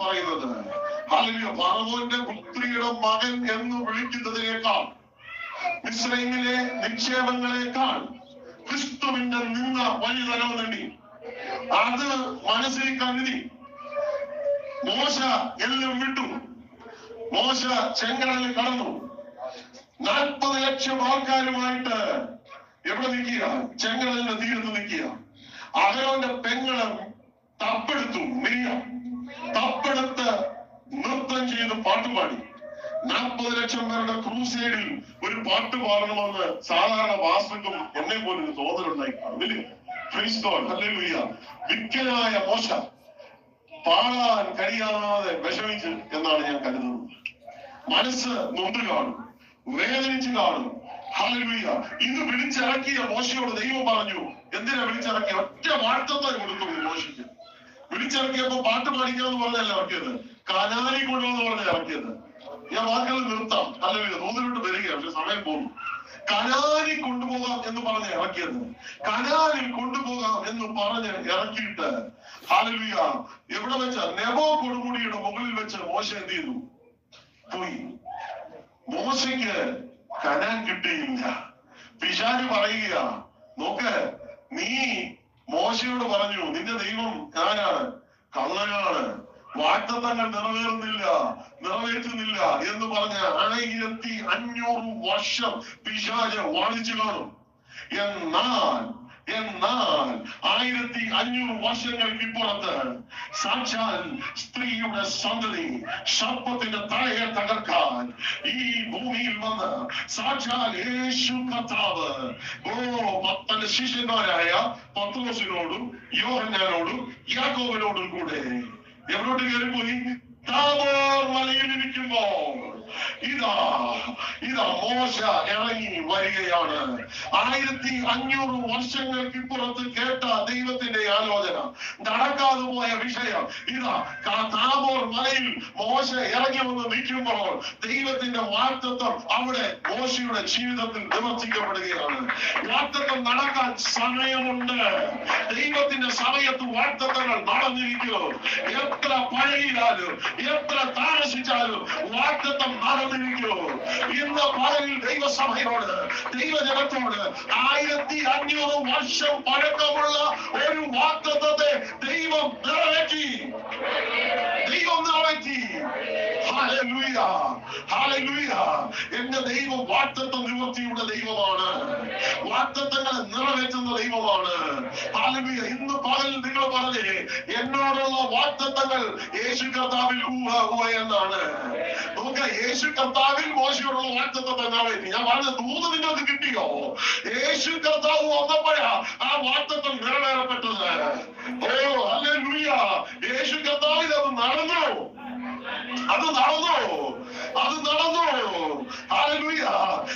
പറയുന്നത്. ഫറവോന്റെ പുത്രിയുടെ മകൻ എന്ന് വിളിക്കുന്നതിനേക്കാൾ ഇസ്രയേലിലെ നിക്ഷേപങ്ങളെക്കാൾ ക്രിസ്തുവിന്റെ നിന്ന വഴി നേടി അത് മനസ്സിൽ കരുതി മോശ എല്ലാം വിട്ടു. മോശ ചെങ്കടലിൽ കടന്നു. നാൽപ്പത് ലക്ഷം ആൾക്കാരുമായിട്ട് എവിടെ നിൽക്കുക? ചെങ്കടലിന്റെ തീരത്ത് നിൽക്കുക. അഹരോന്റെ പെങ്ങളും തപ്പെടുത്തു. മിരിയ. തപ്പെടുത്ത് നൃത്തം ചെയ്ത് പാട്ടുപാടി നാൽപ്പത് ലക്ഷം പേരുടെ ക്രൂസൈഡിൽ ഒരു പാട്ട് പാടണമെന്ന് സാധാരണ വാസ്തവം എന്നെ പോലെ ഒരു തോന്നലുണ്ടായി. Hallelujah. വിക്കനായ മോശ പാടാൻ കഴിയാതെ വിഷമിച്ച് എന്നാണ് ഞാൻ കരുതുന്നത്. മനസ്സ് നൊന്ത് കാണും വേദനിച്ച് കാണും. ഹല്ലേലൂയ. ഇത് വിളിച്ചിറക്കിയ മോശയോട് ദൈവം പറഞ്ഞു എന്തിനാ വിളിച്ചിറക്കിയ? ഒറ്റ വാഴ്ത്തത്തെ കൊടുത്തു മോശയ്ക്ക്. വിളിച്ചിറക്കിയപ്പോ പാട്ട് പാടിക്കാന്ന് പറഞ്ഞല്ല ഇറക്കിയത്? കനാലി കൊണ്ടുവന്ന് പറഞ്ഞ ഇറക്കിയത്? ഞാൻ വാക്കുകൾ നിർത്താം. അല്ലെങ്കിൽ നൂതിലോട്ട് വരികയാണ്. പക്ഷെ സമയം പോകും കനാലിൽ കൊണ്ടുപോകാം എന്ന് പറഞ്ഞ് ഇറക്കിയത്. കനാലിൽ കൊണ്ടുപോകാം എന്ന് പറഞ്ഞ് ഇറക്കിയിട്ട് ഹാലലിയ എവിടെ വെച്ച? നെബോ കൊടുമുടിയുടെ മുകളിൽ വെച്ച് മോശ എന്ത് ചെയ്തു? പോയി. മോശയ്ക്ക് കനാൻ കിട്ടിയില്ല. പിശാച് പറയുക നോക്ക് നീ മോശയോട് പറഞ്ഞു നിന്റെ ദൈവം ഞാനാണ്. കള്ളനാണ്. വാഗ്ദത്തങ്ങൾ നിറവേറുന്നില്ല. നിറവേറ്റുന്നില്ല. എന്ന് പറഞ്ഞ ആയിരത്തി അഞ്ഞൂറ് വർഷം പിശാച് വാണിച്ചു കാണും. എന്നാൽ എന്നാൽ ആയിരത്തി അഞ്ഞൂറ് വർഷങ്ങൾക്ക് ഇപ്പുറത്ത് സാക്ഷാൽ സ്ത്രീയുടെ സന്തതി സർപ്പത്തിന്റെ തലയെ തകർക്കാൻ ഈ ഭൂമിയിൽ വന്ന് സാക്ഷാൽ യേശു കർത്താവ് ഓ ശിഷ്യന്മാരായ പത്രോസിനോടും യോഹന്നാനോടും യാക്കോബിനോടും കൂടെ എവിടോട്ട് കയറിപ്പോയി? താമോർ മലയിൽ ഇരിക്കുമ്പോൾ. ഇതാ ഇതാ മോശ ഇറങ്ങി വരികയാണ്. ആയിരത്തി അഞ്ഞൂറ് വർഷങ്ങൾക്ക് ഇപ്പുറത്ത് കേട്ട ദൈവത്തിന്റെ ആലോചന നടക്കാതെ പോയ വിഷയം. ഇതാ താബോർ മലയിൽ മോശ ഇറങ്ങി വന്ന് നിൽക്കുമ്പോൾ ദൈവത്തിന്റെ വാർത്തത്വം അവിടെ മോശയുടെ ജീവിതത്തിൽ നിവർത്തിക്കപ്പെടുകയാണ് വാർത്തത്വം നടക്കാൻ സമയമുണ്ട്. ദൈവത്തിന്റെ സമയത്ത് വാർത്തത്വങ്ങൾ നടന്നിരിക്കുന്നു. എത്ര പഴകിയാലും എത്ര താമസിച്ചാലും വാർത്തത്വം നടന്നിരിക്കുന്നു ഇന്ന് പകലിൽ ദൈവസഭയോട് ദൈവജനത്തോട് ആയിരത്തി അഞ്ഞൂറ് വർഷം പഴക്കമുള്ള ഒരു വാക്തത്വത്തെ ദൈവം നിറവേറ്റി. ഹല്ലേലൂയ ഹല്ലേലൂയ എന്റെ ദൈവം വാക്തത്വ നിവൃത്തിയുടെ ദൈവമാണ്. വാക്തത്വങ്ങളെ നിറവേറ്റുന്ന ദൈവമാണ്. ഹല്ലേലൂയ ഇന്ന് പകൽ നിങ്ങൾ പറഞ്ഞേ എന്നോടുള്ള വാക്തത്വങ്ങൾ യേശു കർത്താവിൽ ഊഹ ഊഹ എന്നാണ്. നമുക്ക് യേശു കർത്താവിൽ മോശയോടുള്ള വാക്തത്വത്തെ നിറവേറ്റി ഞാൻ പറഞ്ഞ ദൂത് നിങ്ങൾക്ക് കിട്ടിയോ? യേശു കർത്താവ് വന്നപ്പോഴാ ആ വാക്തത്വം നിറവേറപ്പെട്ടത്. ഓ ഹല്ലേലൂയ യേശു കർത്താവിൽ അത് നടന്നു. അത് നടന്നു? അത് നടന്നു?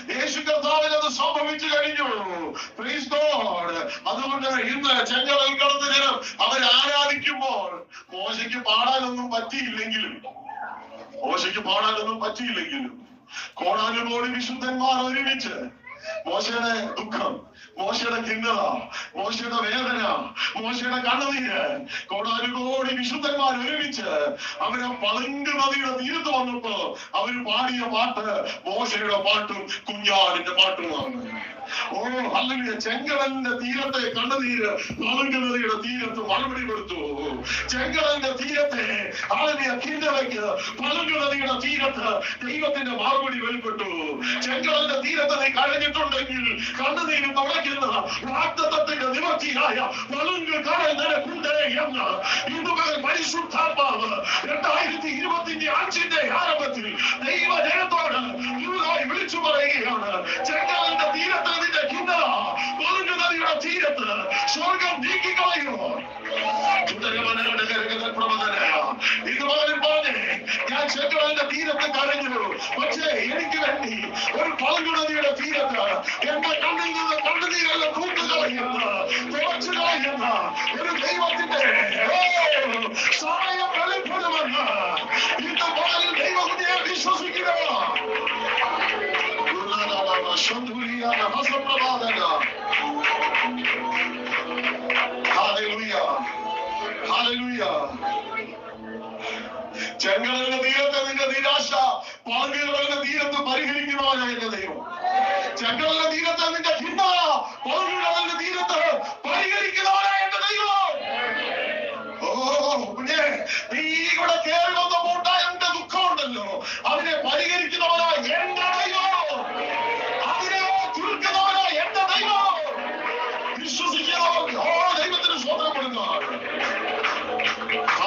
യേശു കർത്താവിൽ അത് സംഭവിച്ചു കഴിഞ്ഞു. അതുകൊണ്ട് ഇന്ന് ചെങ്കടൽ കടന്ന് ജനം അവർ ആരാധിക്കുമ്പോൾ മോശയ്ക്ക് പാടാനൊന്നും പറ്റിയില്ലെങ്കിലും മോശയ്ക്ക് പാടാനൊന്നും പറ്റിയില്ലെങ്കിലും കോടാനുകോടി വിശുദ്ധന്മാർ ഒരുമിച്ച് മോശയുടെ ദുഃഖം മോശയുടെ ഖിന്നത മോശയുടെ വേദന മോശയുടെ കണ്ണുനീര്. കോടാനുകോടി വിശുദ്ധന്മാർ ഒരുമിച്ച് അവർ പളുങ്ക് നദിയുടെ തീരത്ത് വന്നപ്പോ അവർ പാടിയ പാട്ട് മോശയുടെ പാട്ടും കുഞ്ഞാലിന്റെ പാട്ടുമാണ്. ഓ അല്ലെങ്കിൽ ചെങ്കടലിന്റെ തീരത്തെ കണ്ണുനീര് പളുങ്ക് നദിയുടെ തീരത്ത് മറുപടി കൊടുത്തു. ചെങ്കടലിന്റെ തീരത്തെ ആളിയ ഖിന്നതയ്ക്ക് പളുങ്ക് നദിയുടെ തീരത്ത് ദൈവത്തിന്റെ മറുപടി വെളിപ്പെട്ടു. ചെങ്കടലിന്റെ തീരത്ത് നീ കഴിഞ്ഞിട്ടുണ്ടെങ്കിൽ കണ്ണുനീര് തുടയ്ക്കുന്ന വാഗ്ദത്തത്തിന്റെ നിവർത്തിയായ പളുങ്ക് കടൽ നിനക്കുണ്ട് എന്ന് ഇതുവരെ പരിശുദ്ധാത്മാവ് രണ്ടായിരത്തി ഇരുപത്തിന്റെ അഞ്ചിന്റെ ആരംഭത്തിൽ ദൈവജനത്തോട് വിളിച്ചു പറയുകയാണ്. ചെങ്കടലിന്റെ തീരത്ത് സ്വർഗം നീക്കിക്കളയുമോ തുടരവനയുടെ കരകതൽ പ്രവചന. ഇതുപോലെ പറഞ്ഞേ ഞാൻ ചെങ്കടലിന്റെ തീരത്ത് കരഞ്ഞു. പക്ഷേ എനിക്ക് വേണ്ടി ഒരു പളുങ്കുണതിയുടെ തീരത്ത് എന്റെ കണ്ണിൽ നിന്ന് കണ്ണുനീരെല്ലാം കൂട്ടുകളയുന്ന തുറച്ചു കളയുന്ന. ഒരു ദൈവത്തിന്റെ സമയം വെളിപ്പെടുമെന്ന് ഇന്ന് പകലിൽ ദൈവത്തെ വിശ്വസിക്കുക ശുദ്ധുലിയാണ് ഹസപ്രവാദന Hallelujah. Hallelujah. ചെങ്കടലിന്റെ തീരത്തെ നിന്റെ നിരാശ പാൽകടലിന്റെ തീരത്ത് പരിഹരിക്കുന്നവനായ എന്റെ ദൈവം ചെങ്കടലിന്റെ തീരത്തെ നിന്റെ ചിന്ത